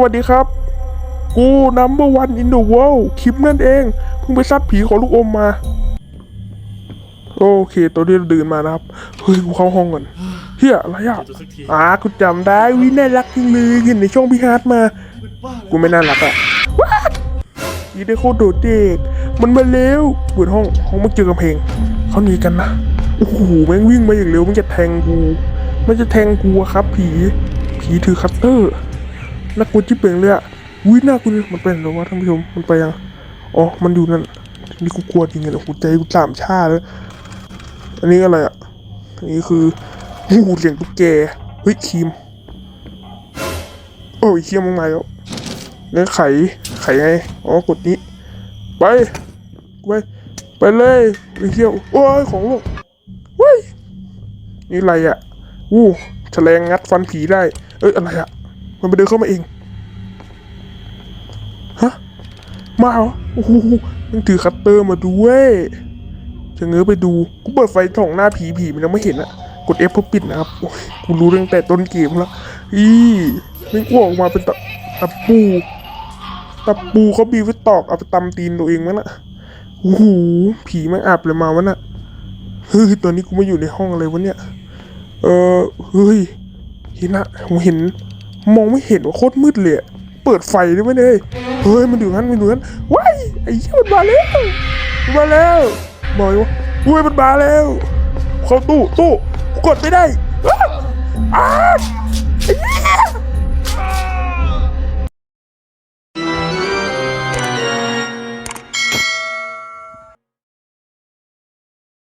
วัสดีครับ กู number one in the world คิมนั่นเอง เพิ่งไปซัดผีของลูกอมมา โอเคตัวนี้เราดื่นมานะครับ เฮ้ย กูเข้าห้องก่อนเฮียอะไรอะจะสักทีอ่ากูจำได้วิน่ารักจริงเลยเห็นในช่องพี่ฮาร์ดมา กูไม่น่ารักอะว้าอีได้โคตรโดดเด็กมันมาเร็วเปิดห้องห้องมันเจอกำแพงเขาหนีกันนะโอ้โหแม่งวิ่งมาอย่างเร็วมันจะแทงกู มันจะแทงกูอะครับผี ผีถือคัตเตอร์ น่ากลัวจิ๊บเป่งเลยอะวิ่น่ากลัวมันเป็นหรอวะท่านผู้ชมมันไปยังอ๋อมันอยู่นั่นนี่กูกลัวจริงเลยโอ้โหใจกูสามชาเลยอันนี้อะไรอะอันนี้คือหูเสียงตุ๊กแกเฮ้ยครีมโอ้ยเคียมงมาแล้วงั้นไขไขไงอ๋อกดนี้ ไปไปไปเลยไอ้เคียมโอ้ยของลูกเว้ยนี่อะไรอะอู้แฉลงงัดฟันผีได้ เอ้ยอะไรอะ มันไปเดินเข้ามาเอง ฮะ มาเหรอ โอ้โหมันถือคัตเตอร์มาด้วยจะเงื้อไปดู กูเปิดไฟส่องหน้าผีผีมันยังไม่เห็นอะกด F เพื่อปิดนะครับโอ้ยกูรู้ตั้งแต่ต้นเกมแล้ว อีไม่อ้วออกมาเป็นตะตะปู ตะปูเขาบีไว้ตอกเอาไปตำตีนตัวเองมั้งน่ะโอ้โหผีม่งอาบเลยมาวะน่ะ เฮ้ยตอนนี้กูมาอยู่ในห้องอะไรวะเนี่ย เออเฮ้ยเห็นอะผมเห็น มองไม่เห็นว่าโคตรมืดเลยเปิดไฟได้ไหมเนี่ยเฮ้ยมันอยู่งั้นมันอยู่งั้นว้ายไอ้เหี้ยมันมาแล้วมาแล้วบอกเลยว่าอุ้ยมันมาแล้ว เข้าตู้ตู้กดไม่ได้อ้า